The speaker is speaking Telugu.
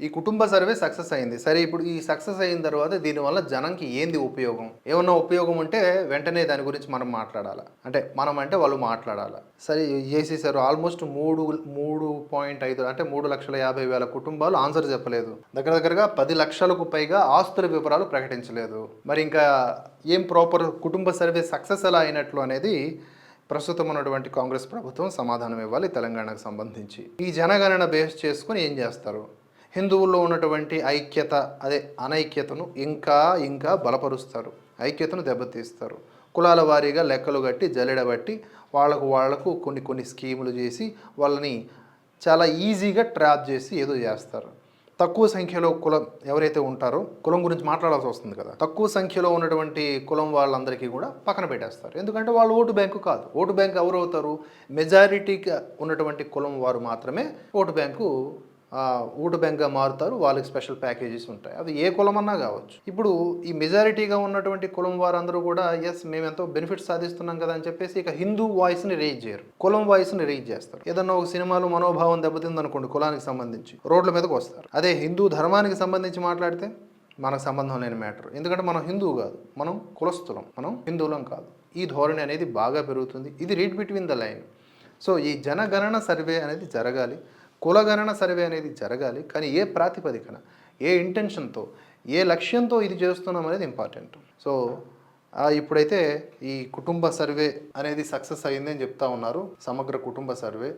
ఈ కుటుంబ సర్వే సక్సెస్ అయింది. సరే ఇప్పుడు ఈ సక్సెస్ అయిన తర్వాత దీనివల్ల జనంకి ఏంది ఉపయోగం? ఏమన్నా ఉపయోగం ఉంటే వెంటనే దాని గురించి మనం మాట్లాడాలి? అంటే మనం అంటే వాళ్ళు మాట్లాడాలి? సరే చేసేసారు ఆల్మోస్ట్ మూడు మూడు పాయింట్ ఐదు అంటే మూడు లక్షల యాభై వేల కుటుంబాలు ఆన్సర్ చెప్పలేదు. దగ్గర దగ్గరగా పది లక్షలకు పైగా ఆస్తుల వివరాలు ప్రకటించలేదు. మరి ఇంకా ఏం ప్రాపర్ కుటుంబ సర్వే సక్సెస్ ఎలా అయినట్లు అనేది ప్రస్తుతం ఉన్నటువంటి కాంగ్రెస్ ప్రభుత్వం సమాధానం ఇవ్వాలి తెలంగాణకు సంబంధించి. ఈ జనగణన బేస్ చేసుకుని ఏం చేస్తారు? హిందువుల్లో ఉన్నటువంటి ఐక్యత అదే అనైక్యతను ఇంకా ఇంకా బలపరుస్తారు. ఐక్యతను దెబ్బతీస్తారు. కులాల వారీగా లెక్కలు కట్టి జల్లెడబట్టి వాళ్ళకు వాళ్ళకు కొన్ని కొన్ని స్కీములు చేసి వాళ్ళని చాలా ఈజీగా ట్రాప్ చేసి ఏదో చేస్తారు. తక్కువ సంఖ్యలో కులం ఎవరైతే ఉంటారో కులం గురించి మాట్లాడాల్సి వస్తుంది కదా. తక్కువ సంఖ్యలో ఉన్నటువంటి కులం వాళ్ళందరికీ కూడా పక్కన పెట్టేస్తారు. ఎందుకంటే వాళ్ళు ఓటు బ్యాంకు కాదు. ఓటు బ్యాంకు ఎవరు అవుతారు? మెజారిటీగా ఉన్నటువంటి కులం వారు మాత్రమే ఓటు బ్యాంకు ఊటు బ్యాంక్గా మారుతారు వాళ్ళకి స్పెషల్ ప్యాకేజెస్ ఉంటాయి. అది ఏ కులం అన్నా కావచ్చు. ఇప్పుడు ఈ మెజారిటీగా ఉన్నటువంటి కులం వారందరూ కూడా ఎస్ మేము ఎంతో బెనిఫిట్ సాధిస్తున్నాం కదా అని చెప్పేసి ఇక హిందూ వాయిస్ని రేజ్ చేయరు. కులం వాయిస్ని రేజ్ చేస్తారు. ఏదన్నా ఒక సినిమాలో మనోభావం దెబ్బతింది అనుకోండి కులానికి సంబంధించి రోడ్ల మీదకి వస్తారు. అదే హిందూ ధర్మానికి సంబంధించి మాట్లాడితే మనకు సంబంధం లేని మ్యాటర్. ఎందుకంటే మనం హిందువు కాదు. మనం కులస్థులం. మనం హిందువులం కాదు. ఈ ధోరణి అనేది బాగా పెరుగుతుంది. ఇది read between the line. So ఈ జనగణన సర్వే అనేది జరగాలి. కులగణన సర్వే అనేది జరగాలి కానీ ఏ ప్రాతిపదికన ఏ ఇంటెన్షన్తో ఏ లక్ష్యంతో ఇది చేస్తున్నాం అనేది ఇంపార్టెంట్ సో ఇప్పుడైతే ఈ కుటుంబ సర్వే అనేది సక్సెస్ అయిందని చెప్తా ఉన్నారు. సమగ్ర కుటుంబ సర్వే.